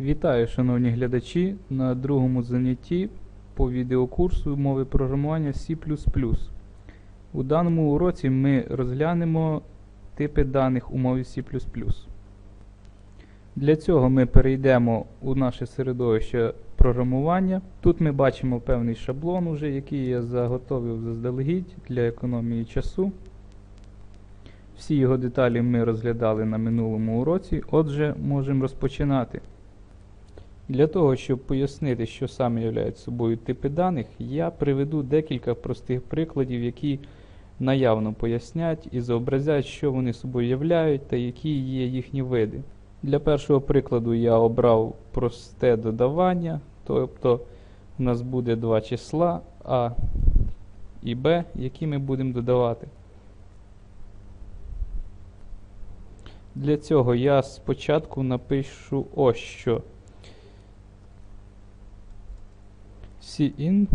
Вітаю, шановні глядачі, на другому занятті по відеокурсу мови програмування C++. У даному уроці ми розглянемо типи даних у мові C++. Для цього ми перейдемо у наше середовище програмування. Тут ми бачимо певний шаблон, уже, який я заготовив заздалегідь для економії часу. Всі його деталі ми розглядали на минулому уроці, отже, можемо розпочинати. Для того, щоб пояснити, що саме являють собою типи даних, я приведу декілька простих прикладів, які наявно пояснять і зобразять, що вони собою являють та які є їхні види. Для першого прикладу я обрав просте додавання, тобто у нас буде два числа А і Б, які ми будемо додавати. Для цього я спочатку напишу ось що. Cin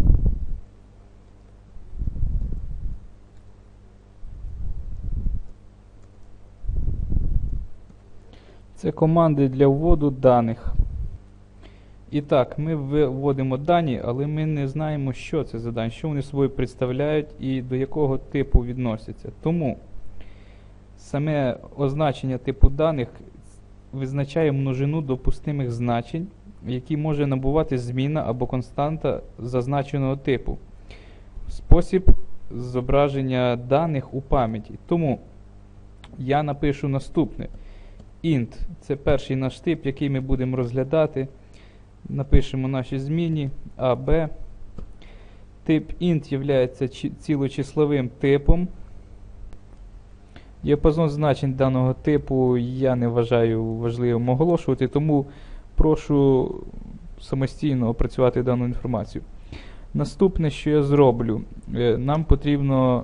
Це команди для вводу даних. І так, ми вводимо дані, але ми не знаємо, що це за дані, що вони собою представляють і до якого типу відносяться. Тому саме означення типу даних визначає множину допустимих значень, які може набувати зміна або константа зазначеного типу. Спосіб зображення даних у пам'яті. Тому я напишу наступне. int це перший наш тип, який ми будемо розглядати. Напишемо наші зміни А, Б. Тип int є цілочисловим типом. Діапазон значень даного типу я не вважаю важливим оголошувати, тому прошу самостійно опрацювати дану інформацію. Наступне, що я зроблю, нам потрібно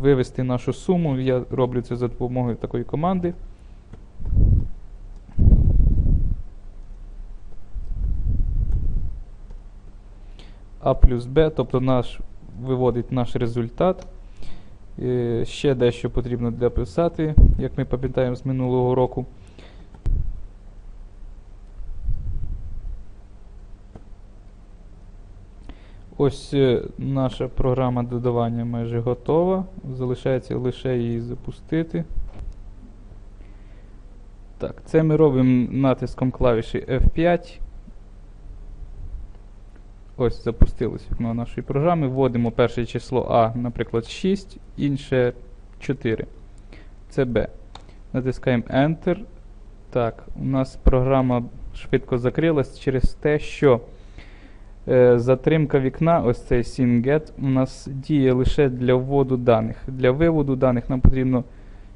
вивести нашу суму. Я роблю це за допомогою такої команди. А плюс Б, тобто наш виводить наш результат. Ще дещо потрібно дописати, як ми пам'ятаємо з минулого року. Ось наша програма додавання майже готова. Залишається лише її запустити. Так, Це ми робимо натиском клавіші F5. Ось запустилось вікно нашої програми. Вводимо перше число А, наприклад, 6, інше 4. Це Б. Натискаємо Enter. Так, у нас програма швидко закрилась через те, що е, затримка вікна, ось цей SYNGET, у нас діє лише для вводу даних. Для виводу даних нам потрібно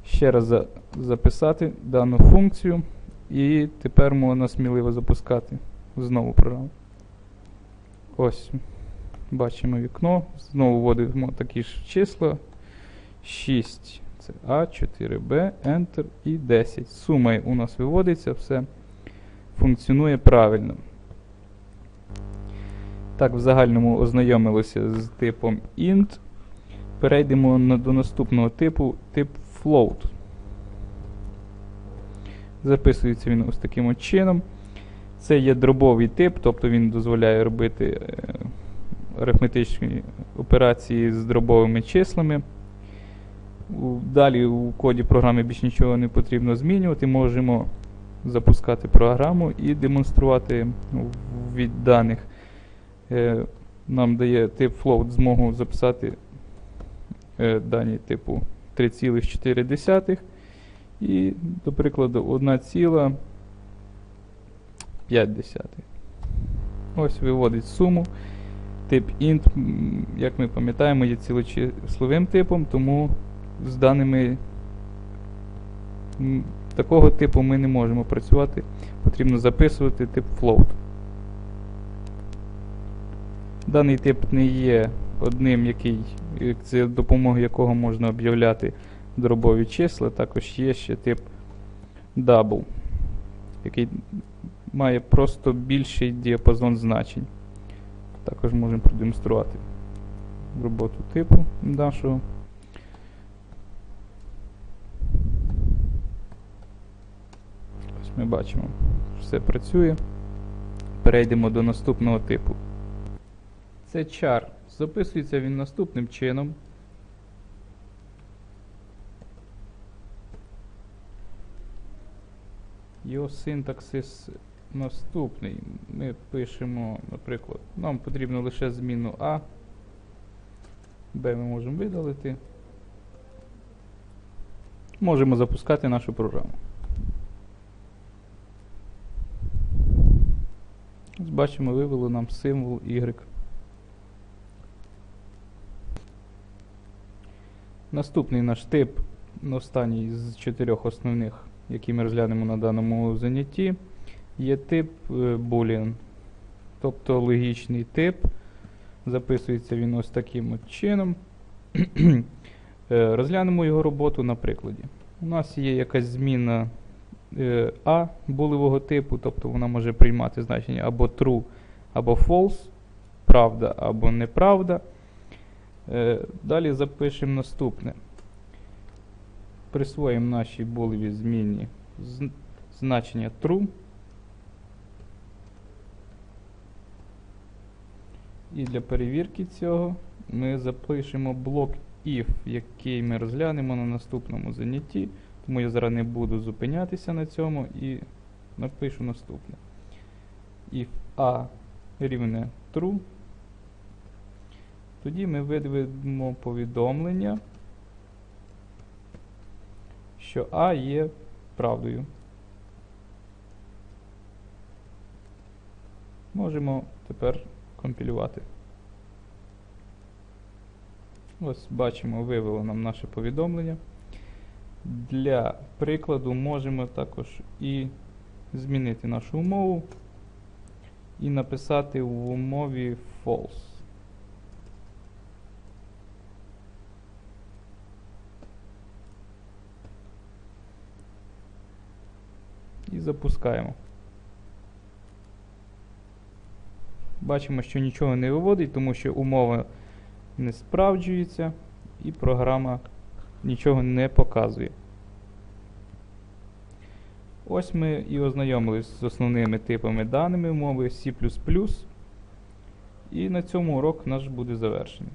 ще раз за, записати дану функцію. І тепер можна сміливо запускати знову програму. Ось, бачимо вікно. Знову вводимо такі ж числа. 6. Це А, 4Б, Enter і 10. Сума у нас виводиться, все функціонує правильно. Так, в загальному ознайомилися з типом int. Перейдемо на, до наступного типу, тип float. Записується він ось таким чином. Це є дробовий тип, тобто він дозволяє робити е, арифметичні операції з дробовими числами. Далі у коді програми більш нічого не потрібно змінювати. Можемо запускати програму і демонструвати від даних. Е, нам дає тип float змогу записати е, дані типу 3,4. І, до прикладу, 1,5. Ось виводить суму. Тип int, як ми пам'ятаємо, є цілочисловим типом, тому з даними такого типу ми не можемо працювати. Потрібно записувати тип float. Даний тип не є одним, який, за допомогою якого можна об'являти дробові числа, також є ще тип double, який має просто більший діапазон значень. Також можемо продемонструвати роботу типу нашого. Ось ми бачимо, все працює. Перейдемо до наступного типу. Це char. Записується він наступним чином. Його синтаксис наступний. Ми пишемо, наприклад, нам потрібно лише зміну А. Б ми можемо видалити. Можемо запускати нашу програму. Бачимо, вивело нам символ Y. Наступний наш тип, останній з чотирьох основних, які ми розглянемо на даному занятті, є тип е, Boolean. Тобто логічний тип. Записується він ось таким от чином. Е, Розглянемо його роботу на прикладі. У нас є якась зміна е, А булевого типу, тобто вона може приймати значення або true, або false, правда або неправда. Е, Далі запишемо наступне. Присвоїмо нашій булевій зміні значення true. І для перевірки цього ми запишемо блок if, який ми розглянемо на наступному занятті. Тому я зараз не буду зупинятися на цьому і напишу наступне. If A рівне true, тоді ми видавимо повідомлення, що А є правдою. Можемо тепер компілювати. Ось бачимо, вивело нам наше повідомлення. Для прикладу можемо також і змінити нашу умову і написати в умові false. І запускаємо. Бачимо, що нічого не виводить, тому що умова не справджується і програма нічого не показує. Ось ми і ознайомились з основними типами даними мови C++. І на цьому урок наш буде завершений.